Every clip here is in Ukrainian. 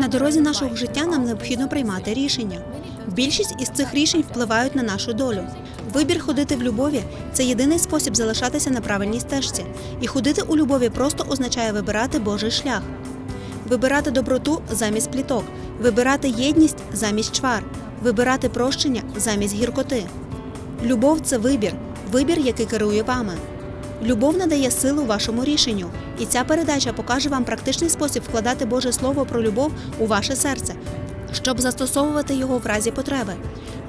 На дорозі нашого життя нам необхідно приймати рішення. Більшість із цих рішень впливають на нашу долю. Вибір ходити в любові це єдиний спосіб залишатися на правильній стежці. І ходити у любові просто означає вибирати Божий шлях, вибирати доброту замість пліток, вибирати єдність замість чвар, вибирати прощення замість гіркоти. Любов це вибір, вибір, який керує вами. Любов надає силу вашому рішенню, і ця передача покаже вам практичний спосіб вкладати Боже Слово про любов у ваше серце, щоб застосовувати його в разі потреби.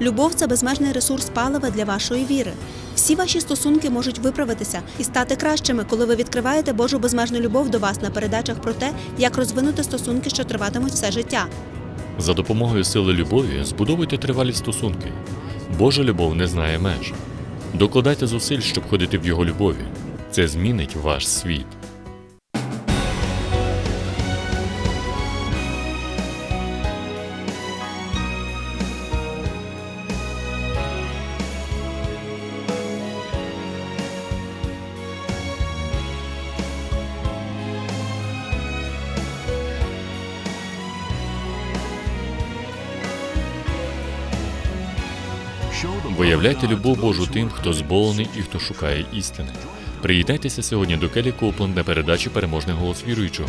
Любов це безмежний ресурс палива для вашої віри. Всі ваші стосунки можуть виправитися і стати кращими, коли ви відкриваєте Божу безмежну любов до вас на передачах про те, як розвинути стосунки, що триватимуть все життя. За допомогою сили любові збудовуйте тривалі стосунки. Божа любов не знає меж. Докладайте зусиль, щоб ходити в його любові. Це змінить ваш світ. Виявляйте любов Божу тим, хто зболений і хто шукає істини. Приєднайтеся сьогодні до Келі Копленд на передачі Переможний голос віруючого,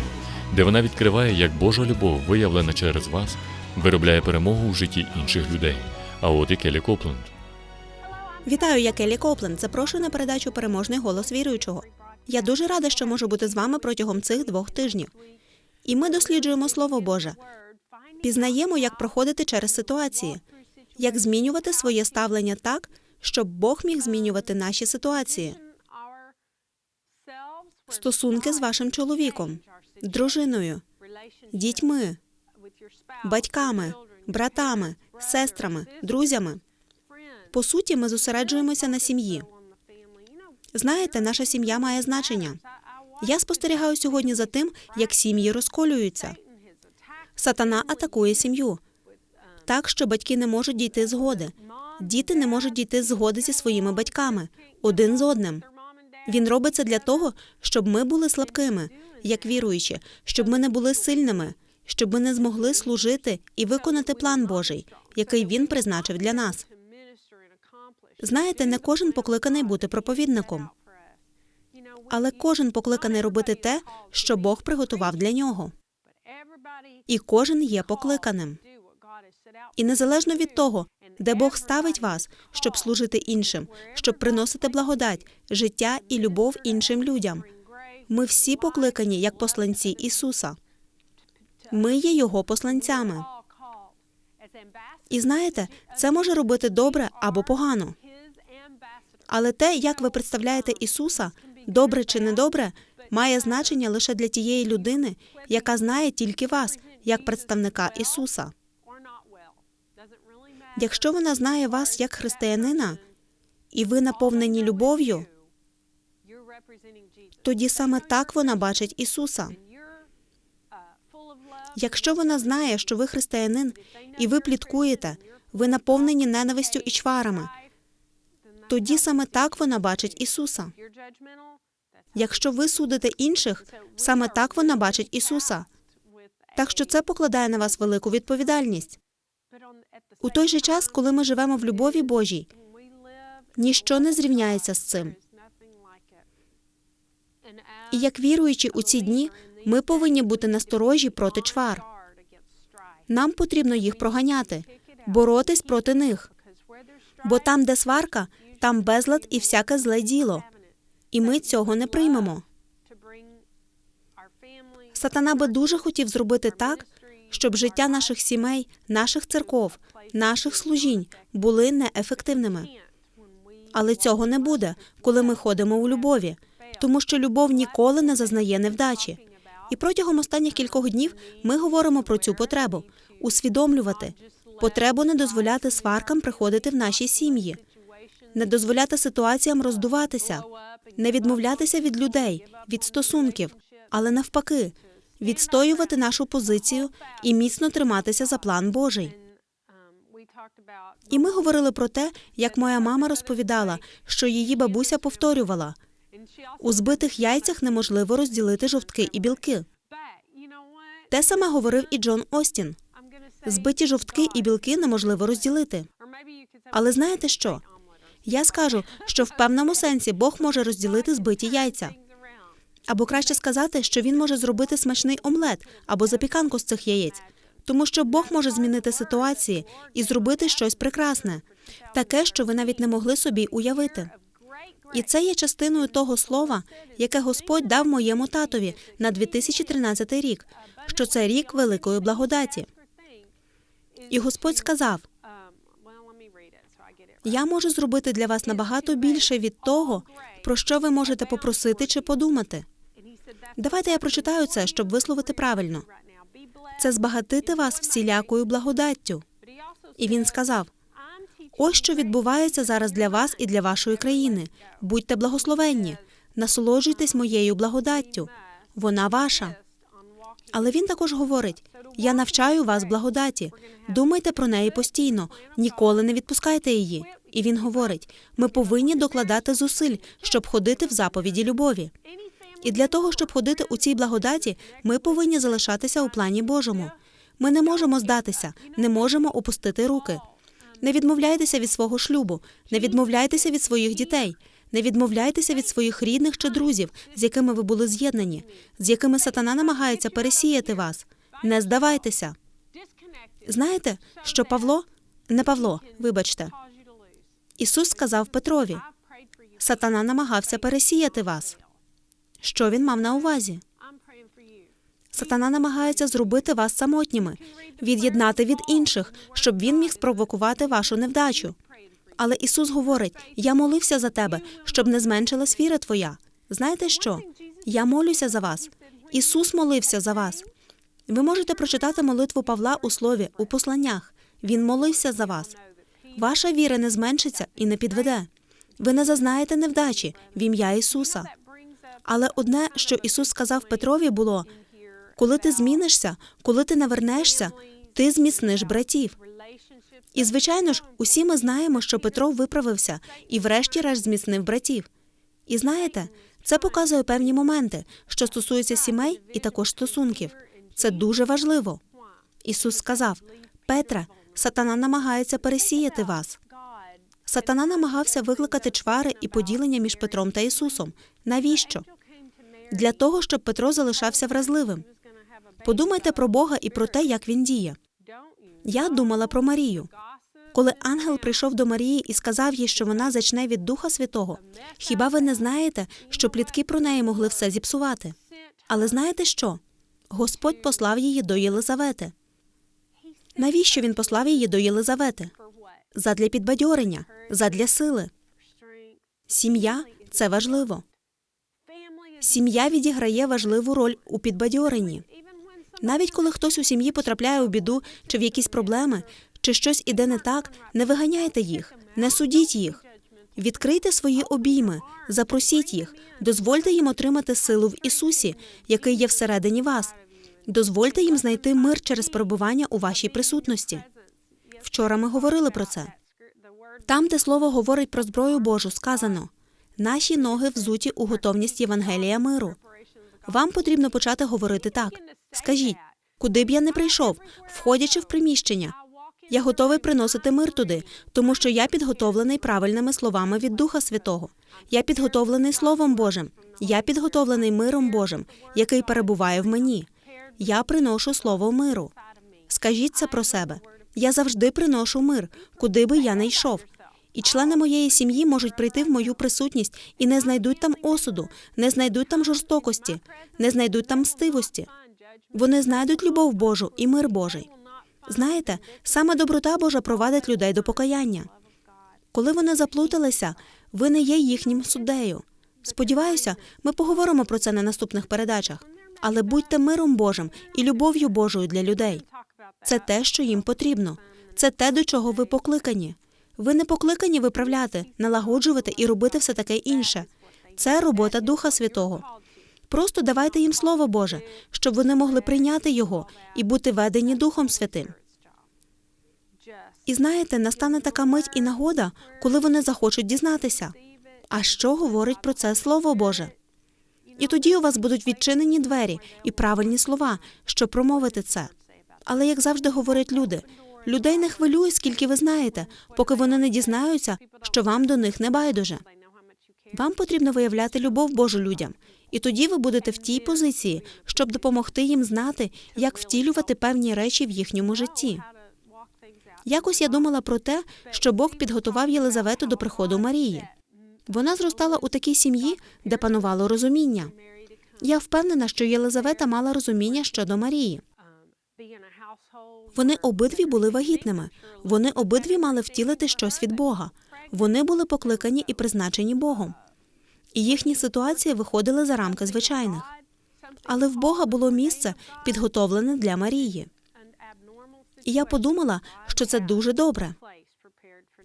де вона відкриває, як Божа любов, виявлена через вас, виробляє перемогу в житті інших людей. А от і Келі Копленд. Вітаю, я Келі Копленд. Запрошую на передачу Переможний голос віруючого. Я дуже рада, що можу бути з вами протягом цих двох тижнів. І ми досліджуємо Слово Боже, пізнаємо, як проходити через ситуації, як змінювати своє ставлення так, щоб Бог міг змінювати наші ситуації. Стосунки з вашим чоловіком, дружиною, дітьми, батьками, братами, сестрами, друзями. По суті, ми зосереджуємося на сім'ї. Знаєте, наша сім'я має значення. Я спостерігаю сьогодні за тим, як сім'ї розколюються. Сатана атакує сім'ю так, що батьки не можуть дійти згоди. Діти не можуть дійти згоди зі своїми батьками один з одним. Він робить це для того, щоб ми були слабкими, як віруючі, щоб ми не були сильними, щоб ми не змогли служити і виконати план Божий, який він призначив для нас. Знаєте, не кожен покликаний бути проповідником, але кожен покликаний робити те, що Бог приготував для нього. І кожен є покликаним. І незалежно від того, де Бог ставить вас, щоб служити іншим, щоб приносити благодать, життя і любов іншим людям. Ми всі покликані як посланці Ісуса. Ми є Його посланцями. І знаєте, це може робити добре або погано. Але те, як ви представляєте Ісуса, добре чи недобре, має значення лише для тієї людини, яка знає тільки вас, як представника Ісуса. Якщо вона знає вас як християнина, і ви наповнені любов'ю, тоді саме так вона бачить Ісуса. Якщо вона знає, що ви християнин, і ви пліткуєте, ви наповнені ненавистю і чварами, тоді саме так вона бачить Ісуса. Якщо ви судите інших, саме так вона бачить Ісуса. Так що це покладає на вас велику відповідальність. У той же час, коли ми живемо в любові Божій, ніщо не зрівняється з цим. І як віруючи у ці дні, ми повинні бути насторожі проти чвар. Нам потрібно їх проганяти, боротись проти них. Бо там, де сварка, там безлад і всяке зле діло. І ми цього не приймемо. Сатана би дуже хотів зробити так, щоб життя наших сімей, наших церков, наших служінь були неефективними. Але цього не буде, коли ми ходимо у любові, тому що любов ніколи не зазнає невдачі. І протягом останніх кількох днів ми говоримо про цю потребу усвідомлювати потребу не дозволяти сваркам приходити в наші сім'ї, не дозволяти ситуаціям роздуватися, не відмовлятися від людей, від стосунків, але навпаки, відстоювати нашу позицію і міцно триматися за план Божий. І ми говорили про те, як моя мама розповідала, що її бабуся повторювала у збитих яйцях неможливо розділити жовтки і білки. Те саме говорив і Джон Остін. Збиті жовтки і білки неможливо розділити. Але знаєте що? Я скажу, що в певному сенсі Бог може розділити збиті яйця. Або краще сказати, що він може зробити смачний омлет або запіканку з цих яєць, тому що Бог може змінити ситуації і зробити щось прекрасне, таке, що ви навіть не могли собі уявити. І це є частиною того слова, яке Господь дав моєму татові на 2013 рік, що це рік великої благодаті. І Господь сказав: Я можу зробити для вас набагато більше від того, про що ви можете попросити чи подумати. Давайте я прочитаю це, щоб висловити правильно. Це збагатити вас всілякою благодаттю. І він сказав: Ось що відбувається зараз для вас і для вашої країни. Будьте благословенні, насолоджуйтесь моєю благодаттю. Вона ваша. Але він також говорить: я навчаю вас благодаті. Думайте про неї постійно, ніколи не відпускайте її. І він говорить: ми повинні докладати зусиль, щоб ходити в заповіді любові. І для того, щоб ходити у цій благодаті, ми повинні залишатися у плані Божому. Ми не можемо здатися, не можемо опустити руки. Не відмовляйтеся від свого шлюбу, не відмовляйтеся від своїх дітей, не відмовляйтеся від своїх рідних чи друзів, з якими ви були з'єднані, з якими сатана намагається пересіяти вас. Не здавайтеся. Знаєте, що Павло, не Павло, вибачте, Ісус сказав Петрові: сатана намагався пересіяти вас. Що він мав на увазі? Сатана намагається зробити вас самотніми, від'єднати від інших, щоб він міг спровокувати вашу невдачу. Але Ісус говорить: Я молився за тебе, щоб не зменшилась віра твоя. Знаєте що? Я молюся за вас. Ісус молився за вас. Ви можете прочитати молитву Павла у слові у посланнях. Він молився за вас. Ваша віра не зменшиться і не підведе. Ви не зазнаєте невдачі в ім'я Ісуса. Але одне, що Ісус сказав Петрові, було: коли ти змінишся, коли ти навернешся, ти зміцниш братів. І звичайно ж, усі ми знаємо, що Петро виправився і, врешті-решт, зміцнив братів. І знаєте, це показує певні моменти, що стосуються сімей і також стосунків. Це дуже важливо. Ісус сказав: Петре, сатана намагається пересіяти вас. Сатана намагався викликати чвари і поділення між Петром та Ісусом. Навіщо? Для того, щоб Петро залишався вразливим. Подумайте про Бога і про те, як він діє. Я думала про Марію. Коли ангел прийшов до Марії і сказав їй, що вона зачне від Духа Святого, хіба ви не знаєте, що плітки про неї могли все зіпсувати? Але знаєте що? Господь послав її до Єлизавети. Навіщо він послав її до Єлизавети? Задля підбадьорення, задля сили. Сім'я це важливо. Сім'я відіграє важливу роль у підбадьоренні. Навіть коли хтось у сім'ї потрапляє у біду чи в якісь проблеми, чи щось іде не так, не виганяйте їх, не судіть їх. Відкрийте свої обійми, запросіть їх, дозвольте їм отримати силу в Ісусі, який є всередині вас. Дозвольте їм знайти мир через перебування у вашій присутності. Вчора ми говорили про це. Там, де слово говорить про зброю Божу, сказано: наші ноги взуті у готовність Євангелія миру. Вам потрібно почати говорити так. Скажіть, куди б я не прийшов, входячи в приміщення, я готовий приносити мир туди, тому що я підготовлений правильними словами від Духа Святого. Я підготовлений Словом Божим. Я підготовлений миром Божим, який перебуває в мені. Я приношу слово миру. Скажіть це про себе. Я завжди приношу мир, куди би я не йшов. І члени моєї сім'ї можуть прийти в мою присутність і не знайдуть там осуду, не знайдуть там жорстокості, не знайдуть там мстивості. Вони знайдуть любов Божу і мир Божий. Знаєте, саме доброта Божа провадить людей до покаяння. Коли вони заплуталися, ви не є їхнім суддею. Сподіваюся, ми поговоримо про це на наступних передачах. Але будьте миром Божим і любов'ю Божою для людей. Це те, що їм потрібно. Це те, до чого ви покликані. Ви не покликані виправляти, налагоджувати і робити все таке інше. Це робота Духа Святого. Просто давайте їм Слово Боже, щоб вони могли прийняти його і бути ведені Духом Святим. І знаєте, настане така мить і нагода, коли вони захочуть дізнатися. А що говорить про це Слово Боже? І тоді у вас будуть відчинені двері і правильні слова, щоб промовити це. Але як завжди говорять люди, людей не хвилює, скільки ви знаєте, поки вони не дізнаються, що вам до них не байдуже. Вам потрібно виявляти любов Божу людям, і тоді ви будете в тій позиції, щоб допомогти їм знати, як втілювати певні речі в їхньому житті. Якось я думала про те, що Бог підготував Єлизавету до приходу Марії. Вона зростала у такій сім'ї, де панувало розуміння. Я впевнена, що Єлизавета мала розуміння щодо Марії. Вони обидві були вагітними. Вони обидві мали втілити щось від Бога. Вони були покликані і призначені Богом. І їхні ситуації виходили за рамки звичайних. Але в Бога було місце, підготовлене для Марії. І я подумала, що це дуже добре.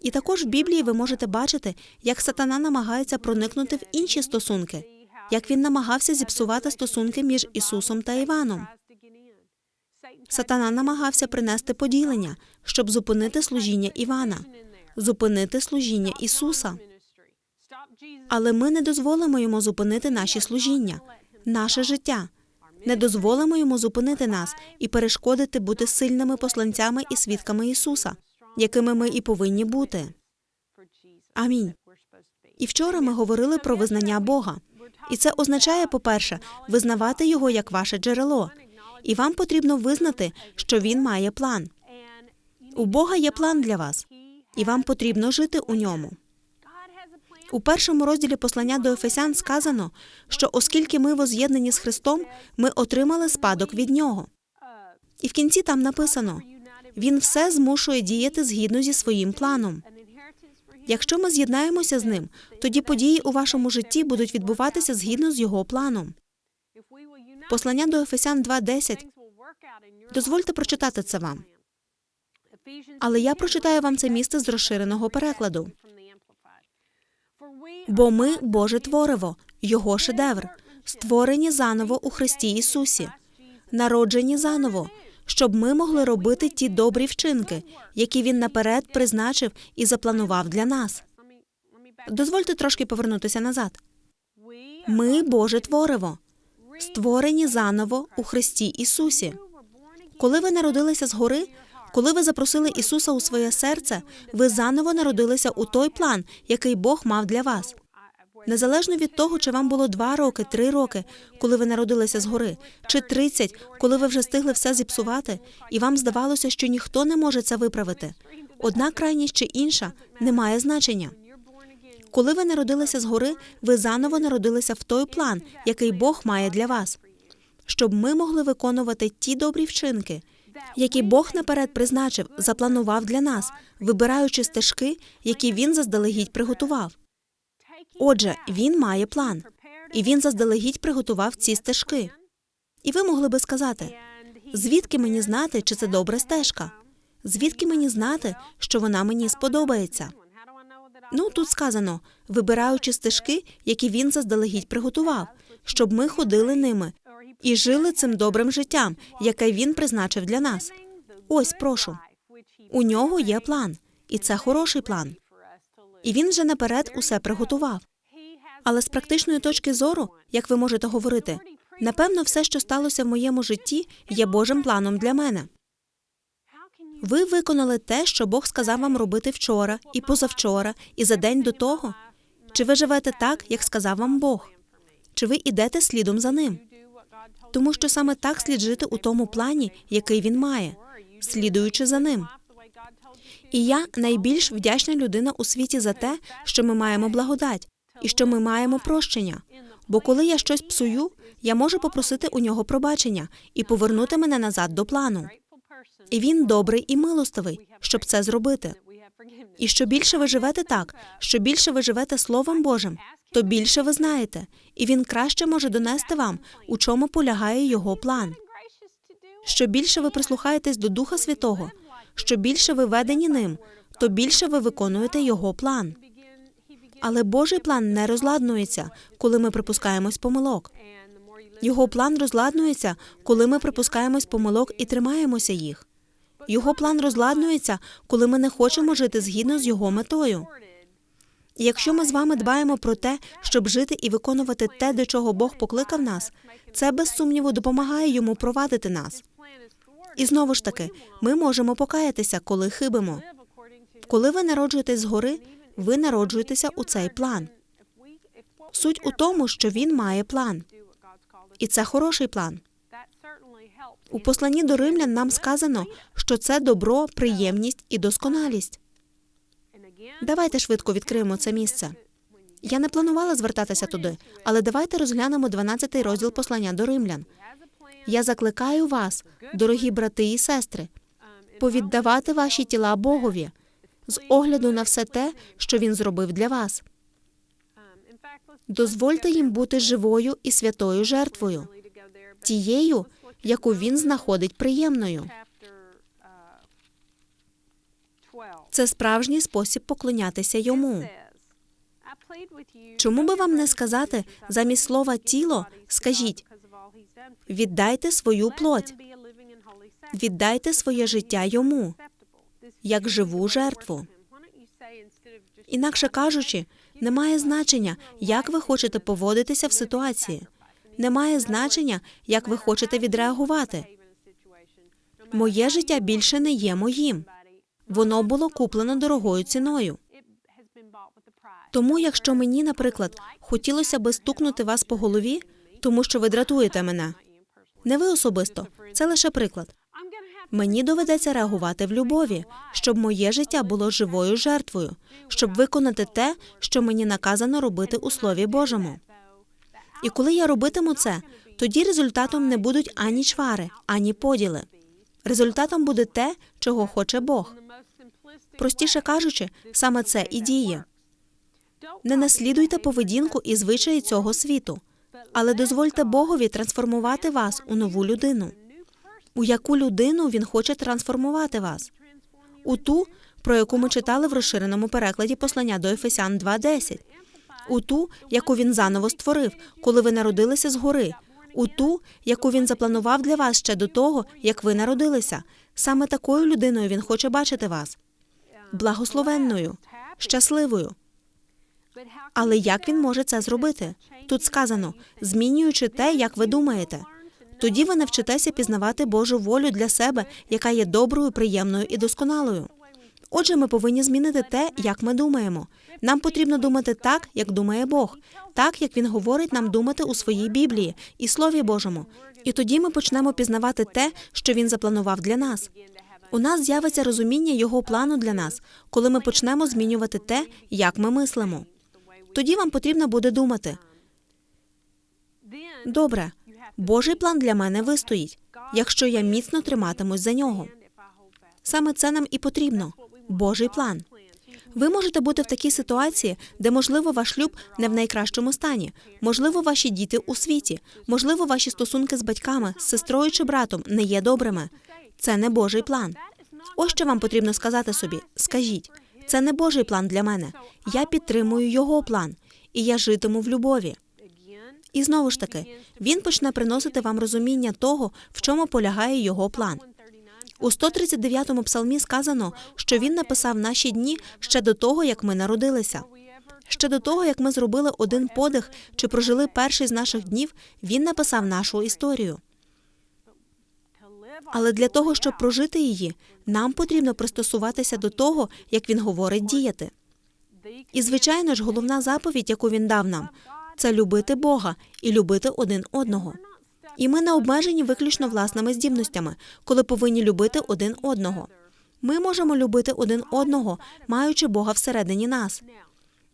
І також в Біблії ви можете бачити, як сатана намагається проникнути в інші стосунки, як він намагався зіпсувати стосунки між Ісусом та Іваном. Сатана намагався принести поділення, щоб зупинити служіння Івана, зупинити служіння Ісуса. Але ми не дозволимо йому зупинити наші служіння, наше життя. Не дозволимо йому зупинити нас і перешкодити бути сильними посланцями і свідками Ісуса, якими ми і повинні бути. Амінь. І вчора ми говорили про визнання Бога. І це означає, по-перше, визнавати його як ваше джерело. І вам потрібно визнати, що він має план. У Бога є план для вас, і вам потрібно жити у ньому. У першому розділі послання до Ефесян сказано, що оскільки ми воз'єднані з Христом, ми отримали спадок від нього. І в кінці там написано: він все змушує діяти згідно зі своїм планом. Якщо ми з'єднаємося з ним, тоді події у вашому житті будуть відбуватися згідно з його планом. Послання до Ефесян 2.10. Дозвольте прочитати це вам. Але я прочитаю вам це місце з розширеного перекладу. Бо ми Боже твориво, Його шедевр, створені заново у Христі Ісусі, народжені заново, щоб ми могли робити ті добрі вчинки, які Він наперед призначив і запланував для нас. Дозвольте трошки повернутися назад. Ми Боже твориво, створені заново у Христі Ісусі. Коли ви народилися згори, коли ви запросили Ісуса у своє серце, ви заново народилися у той план, який Бог мав для вас. Незалежно від того, чи вам було два роки, три роки, коли ви народилися згори, чи тридцять, коли ви вже встигли все зіпсувати, і вам здавалося, що ніхто не може це виправити. Одна крайність чи інша не має значення. Коли ви народилися згори, ви заново народилися в той план, який Бог має для вас, щоб ми могли виконувати ті добрі вчинки, які Бог наперед призначив, запланував для нас, вибираючи стежки, які він заздалегідь приготував. Отже, він має план, і він заздалегідь приготував ці стежки. І ви могли би сказати, звідки мені знати, чи це добра стежка? Звідки мені знати, що вона мені сподобається? Ну тут сказано, вибираючи стежки, які він заздалегідь приготував, щоб ми ходили ними і жили цим добрим життям, яке він призначив для нас. Ось прошу. У нього є план, і це хороший план. І він вже наперед усе приготував. Але з практичної точки зору, як ви можете говорити, напевно, все, що сталося в моєму житті, є Божим планом для мене. Ви виконали те, що Бог сказав вам робити вчора, і позавчора, і за день до того. Чи ви живете так, як сказав вам Бог? Чи ви йдете слідом за ним? Тому що саме так слід жити у тому плані, який він має, слідуючи за ним. І я найбільш вдячна людина у світі за те, що ми маємо благодать і що ми маємо прощення. Бо коли я щось псую, я можу попросити у нього пробачення і повернути мене назад до плану. І він добрий і милостивий, щоб це зробити. І що більше ви живете так, що більше ви живете Словом Божим, то більше ви знаєте, і він краще може донести вам, у чому полягає його план. Що більше ви прислухаєтесь до Духа Святого, що більше ви ведені ним, то більше ви виконуєте його план. Але Божий план не розладнується, коли ми припускаємось помилок. Його план розладнується, коли ми припускаємось помилок і тримаємося їх. Його план розладнується, коли ми не хочемо жити згідно з його метою. Якщо ми з вами дбаємо про те, щоб жити і виконувати те, до чого Бог покликав нас, це без сумніву допомагає йому провадити нас. І знову ж таки, ми можемо покаятися, коли хибимо. Коли ви народжуєтесь згори, ви народжуєтеся у цей план. Суть у тому, що він має план, і це хороший план. У посланні до римлян нам сказано, що це добро, приємність і досконалість. Давайте швидко відкриємо це місце. Я не планувала звертатися туди, але давайте розглянемо 12 розділ послання до римлян. Я закликаю вас, дорогі брати і сестри, повіддавати ваші тіла Богові з огляду на все те, що він зробив для вас. Дозвольте їм бути живою і святою жертвою, тією, яку він знаходить приємною. Це справжній спосіб поклонятися йому. Чому би вам не сказати замість слова тіло, скажіть віддайте свою плоть, віддайте своє життя йому, як живу жертву. Інакше кажучи, немає значення, як ви хочете поводитися в ситуації. Немає значення, як ви хочете відреагувати. Моє життя більше не є моїм. Воно було куплено дорогою ціною. Тому, якщо мені, наприклад, хотілося би стукнути вас по голові, тому що ви дратуєте мене, не ви особисто, це лише приклад. Мені доведеться реагувати в любові, щоб моє життя було живою жертвою, щоб виконати те, що мені наказано робити у Слові Божому. І коли я робитиму це, тоді результатом не будуть ані чвари, ані поділи. Результатом буде те, чого хоче Бог. Простіше кажучи, саме це і діє. Не наслідуйте поведінку і звичаї цього світу, але дозвольте Богові трансформувати вас у нову людину. У яку людину він хоче трансформувати вас? У ту, про яку ми читали в розширеному перекладі послання до Ефесян 2.10. у ту, яку він заново створив, коли ви народилися згори, у ту, яку він запланував для вас ще до того, як ви народилися. Саме такою людиною він хоче бачити вас благословенною, щасливою. Але як він може це зробити? Тут сказано, змінюючи те, як ви думаєте. Тоді ви навчитеся пізнавати Божу волю для себе, яка є доброю, приємною і досконалою. Отже, ми повинні змінити те, як ми думаємо. Нам потрібно думати так, як думає Бог, так як він говорить нам думати у своїй Біблії і Слові Божому. І тоді ми почнемо пізнавати те, що він запланував для нас. У нас з'явиться розуміння його плану для нас, коли ми почнемо змінювати те, як ми мислимо. Тоді вам потрібно буде думати. Добре, Божий план для мене вистоїть, якщо я міцно триматимусь за нього. Саме це нам і потрібно Божий план. Ви можете бути в такій ситуації, де, можливо, ваш шлюб не в найкращому стані, можливо, ваші діти у світі, можливо, ваші стосунки з батьками, з сестрою чи братом не є добрими. Це не Божий план. Ось що вам потрібно сказати собі. Скажіть, це не Божий план для мене. Я підтримую його план, і я житиму в любові. І знову ж таки, він почне приносити вам розуміння того, в чому полягає його план. У 139-му псалмі сказано, що він написав наші дні ще до того, як ми народилися. Ще до того, як ми зробили один подих чи прожили перший з наших днів, він написав нашу історію. Але для того, щоб прожити її, нам потрібно пристосуватися до того, як він говорить діяти. І, звичайно ж, головна заповідь, яку він дав нам, це любити Бога і любити один одного. І ми не обмежені виключно власними здібностями, коли повинні любити один одного. Ми можемо любити один одного, маючи Бога всередині нас.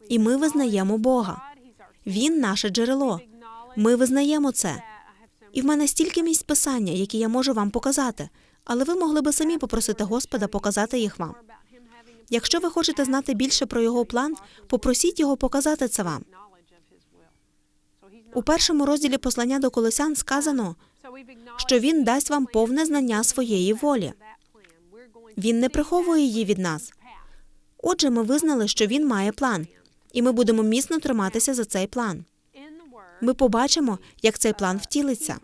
І ми визнаємо Бога. Він наше джерело. Ми визнаємо це. І в мене стільки місць писання, які я можу вам показати, але ви могли би самі попросити Господа показати їх вам. Якщо ви хочете знати більше про його план, попросіть його показати це вам. У першому розділі послання до Колосян сказано, що він дасть вам повне знання своєї волі. Він не приховує її від нас. Отже, ми визнали, що він має план, і ми будемо міцно триматися за цей план. Ми побачимо, як цей план втілиться.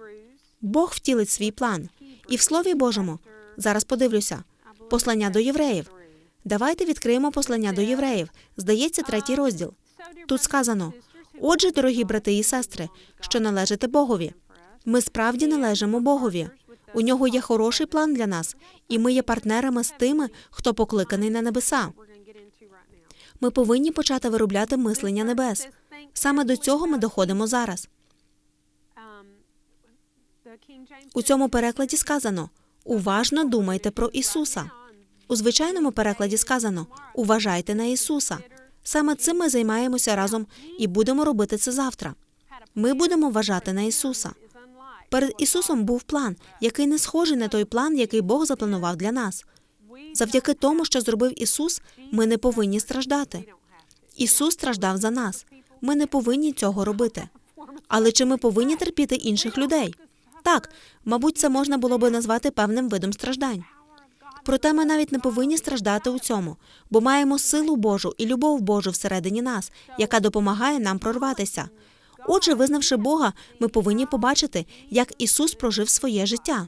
Бог втілить свій план. І в Слові Божому зараз подивлюся послання до євреїв. Давайте відкриємо послання до євреїв. Здається, третій розділ. Тут сказано: Отже, дорогі брати і сестри, що належите Богові. Ми справді належимо Богові. У нього є хороший план для нас, і ми є партнерами з тими, хто покликаний на небеса. Ми повинні почати виробляти мислення небес. Саме до цього ми доходимо зараз. У цьому перекладі сказано: уважно думайте про Ісуса. У звичайному перекладі сказано: уважайте на Ісуса. Саме цим ми займаємося разом і будемо робити це завтра. Ми будемо вважати на Ісуса. Перед Ісусом був план, який не схожий на той план, який Бог запланував для нас. Завдяки тому, що зробив Ісус, ми не повинні страждати. Ісус страждав за нас. Ми не повинні цього робити. Але чи ми повинні терпіти інших людей? Так, мабуть, це можна було би назвати певним видом страждань. Проте ми навіть не повинні страждати у цьому, бо маємо силу Божу і любов Божу всередині нас, яка допомагає нам прорватися. Отже, визнавши Бога, ми повинні побачити, як Ісус прожив своє життя.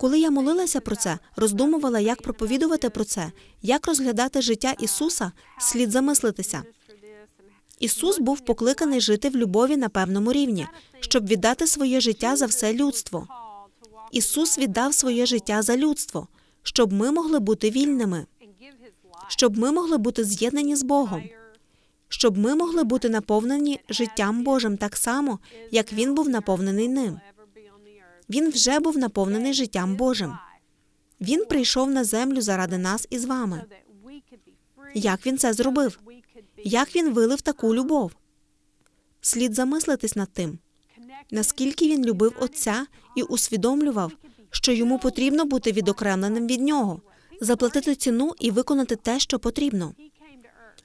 Коли я молилася про це, роздумувала, як проповідувати про це, як розглядати життя Ісуса, слід замислитися. Ісус був покликаний жити в любові на певному рівні, щоб віддати своє життя за все людство. Ісус віддав своє життя за людство, щоб ми могли бути вільними, щоб ми могли бути з'єднані з Богом, щоб ми могли бути наповнені життям Божим так само, як Він був наповнений ним. Він вже був наповнений життям Божим. Він прийшов на землю заради нас і з вами. Як він це зробив? Як він вилив таку любов? Слід замислитись над тим, наскільки він любив Отця і усвідомлював, що йому потрібно бути відокремленим від нього, заплатити ціну і виконати те, що потрібно.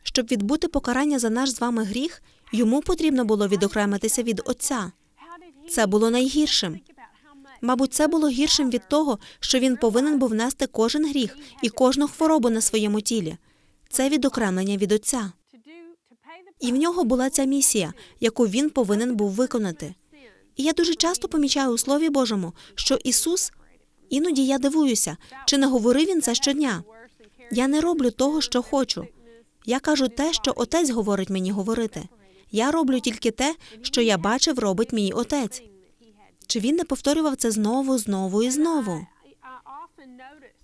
Щоб відбути покарання за наш з вами гріх, йому потрібно було відокремитися від Отця. Це було найгіршим. Мабуть, це було гіршим від того, що він повинен був нести кожен гріх і кожну хворобу на своєму тілі. Це відокремлення від Отця. І в нього була ця місія, яку він повинен був виконати. І я дуже часто помічаю у Слові Божому, що Ісус, іноді я дивуюся, чи не говорив він це щодня. Я не роблю того, що хочу. Я кажу те, що отець говорить мені говорити. Я роблю тільки те, що я бачив, робить мій отець. Чи він не повторював це знову, знову і знову?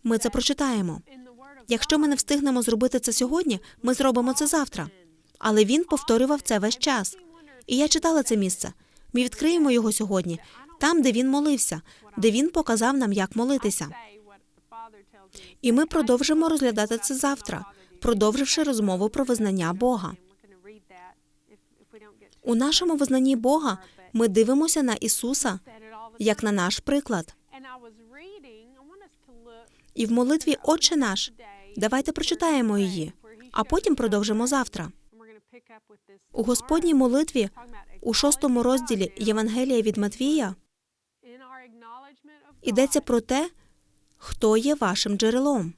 Ми це прочитаємо. Якщо ми не встигнемо зробити це сьогодні, ми зробимо це завтра. Але він повторював це весь час. І я читала це місце. Ми відкриємо його сьогодні, там, де він молився, де він показав нам, як молитися. І ми продовжимо розглядати це завтра, продовживши розмову про визнання Бога. У нашому визнанні Бога ми дивимося на Ісуса як на наш приклад. І в молитві Отче наш давайте прочитаємо її, а потім продовжимо завтра. У Господній молитві у шостому розділі Євангелія від Матвія йдеться про те, хто є вашим джерелом.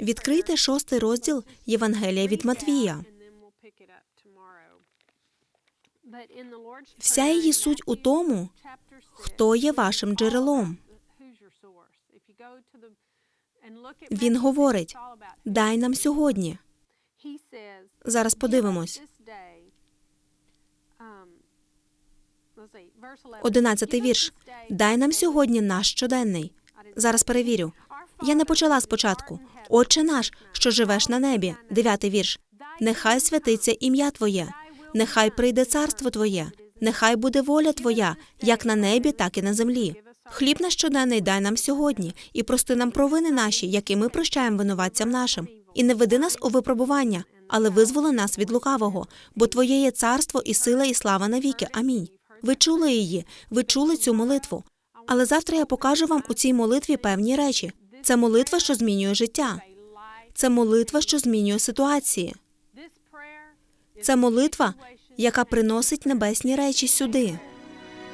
Відкрийте шостий розділ Євангелія від Матвія. Вся її суть у тому, хто є вашим джерелом. Він говорить: дай нам сьогодні. Зараз подивимось. Одинадцятий вірш. Дай нам сьогодні наш щоденний. Зараз перевірю. Я не почала спочатку. Отче наш, що живеш на небі. Дев'ятий вірш. Нехай святиться ім'я Твоє, нехай прийде царство Твоє, нехай буде воля Твоя, як на небі, так і на землі. Хліб наш щоденний дай нам сьогодні, і прости нам провини наші, які ми прощаємо винуватцям нашим. І не веди нас у випробування, але визволи нас від лукавого, бо Твоє є царство і сила, і слава навіки. Амінь. Ви чули її, ви чули цю молитву. Але завтра я покажу вам у цій молитві певні речі. Це молитва, що змінює життя. Це молитва, що змінює ситуації. Це молитва, яка приносить небесні речі сюди,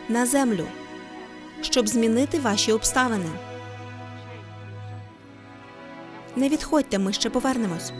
на землю, щоб змінити ваші обставини. Не відходьте, ми ще повернемось.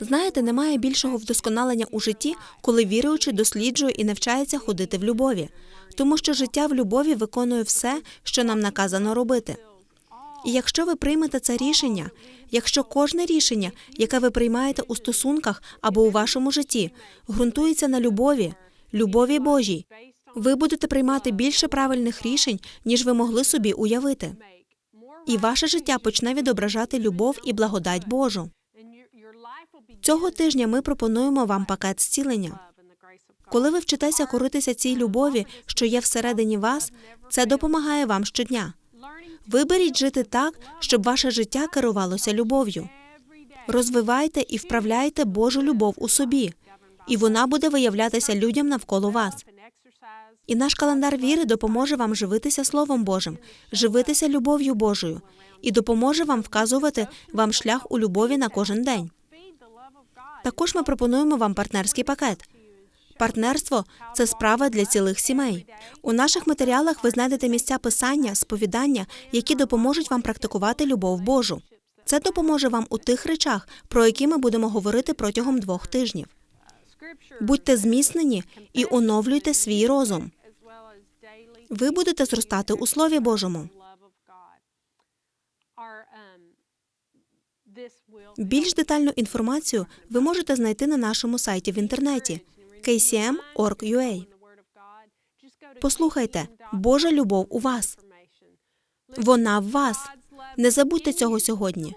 Знаєте, немає більшого вдосконалення у житті, коли віруючий досліджує і навчається ходити в любові, тому що життя в любові виконує все, що нам наказано робити. І якщо ви приймете це рішення, якщо кожне рішення, яке ви приймаєте у стосунках або у вашому житті, ґрунтується на любові, любові Божій, ви будете приймати більше правильних рішень, ніж ви могли собі уявити. І ваше життя почне відображати любов і благодать Божу. Цього тижня ми пропонуємо вам пакет зцілення. Коли ви вчитеся коритися цій любові, що є всередині вас, це допомагає вам щодня. Виберіть жити так, щоб ваше життя керувалося любов'ю. Розвивайте і вправляйте Божу любов у собі, і вона буде виявлятися людям навколо вас. І наш календар віри допоможе вам живитися Словом Божим, живитися любов'ю Божою, і допоможе вам вказувати вам шлях у любові на кожен день. Також ми пропонуємо вам партнерський пакет. Партнерство це справа для цілих сімей. У наших матеріалах ви знайдете місця писання, сповідання, які допоможуть вам практикувати любов Божу. Це допоможе вам у тих речах, про які ми будемо говорити протягом двох тижнів. Будьте зміцнені і оновлюйте свій розум. Ви будете зростати у Слові Божому. Більш детальну інформацію ви можете знайти на нашому сайті в інтернеті kcm.org.ua. Послухайте, Божа любов у вас. Вона в вас. Не забудьте цього сьогодні.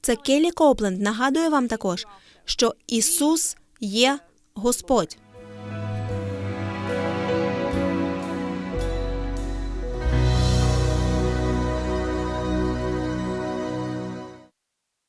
Це Келі Копленд нагадує вам також, що Ісус є Господь.